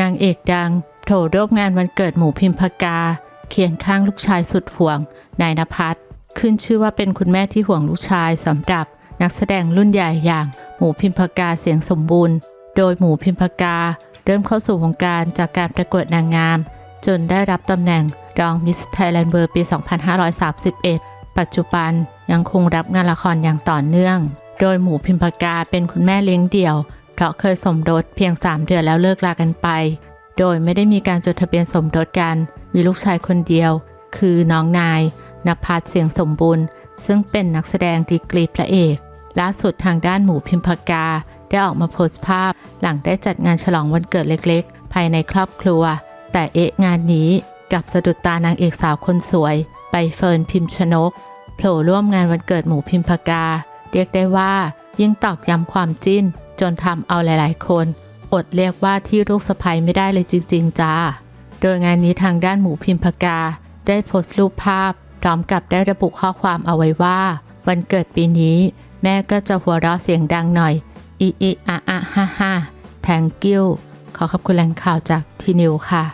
นางเอกดังโถร่วมงานวันเกิดหมูพิมพกา เคียงข้างลูกชายสุดห่วง นายนภัสขึ้นชื่อว่าเป็นคุณแม่ที่ห่วงลูกชายสำหรับนักแสดงรุ่นใหญ่อย่างหมูพิมพกาเสียงสมบูรณ์ โดยหมูพิมพกา เริ่มเข้าสู่วงการจากการประกวดนางงาม จนได้รับตำแหน่งรองมิสไทยแลนด์เบอร์ปี 2531 ปัจจุบันยังคงรับงานละครอย่างต่อเนื่อง โดยหมูพิมพกาเป็นคุณแม่เลี้ยงเดี่ยว เพราะเคยสมรสเพียง 3 เดือนแล้วเลิกลากันไป โดยไม่ได้มีการจดทะเบียนสมรสกัน มีลูกชายคนเดียว คือน้องนายนภัสเสียงสมบูรณ์ ซึ่งเป็นนักแสดงดีกรีพระเอกล่าสุดทางด้านหมูพิมพกา ได้ออกมาโพสต์ภาพ หลังได้จัดงานฉลองวันเกิดเล็กๆ ภายในครอบครัว แต่เอะงานนี้กับสะดุดตานางเอกสาวคนสวยใบเฟิร์นพิมพ์ชนกโผล่ร่วมงานวันเกิดหมูพิมพกา เรียกได้ว่ายิ่งตอกย้ำความจิ้น จนทำเอาหลาย ๆ คน อดเรียกว่าที่ลูกสะพายไม่ได้เลยจริง ๆจ้า โดยงานนี้ทางด้านหมูพิมพกา ได้โพสต์รูปภาพ พร้อมกับได้ระบุข้อความเอาไว้ว่า วันเกิดปีนี้ แม่ก็จะหัวเราะเสียงดังหน่อยอีอีอะอะฮ่าฮ่าแทงกิ้วขอขอบคุณแหล่งข่าวจากทีนิวค่ะ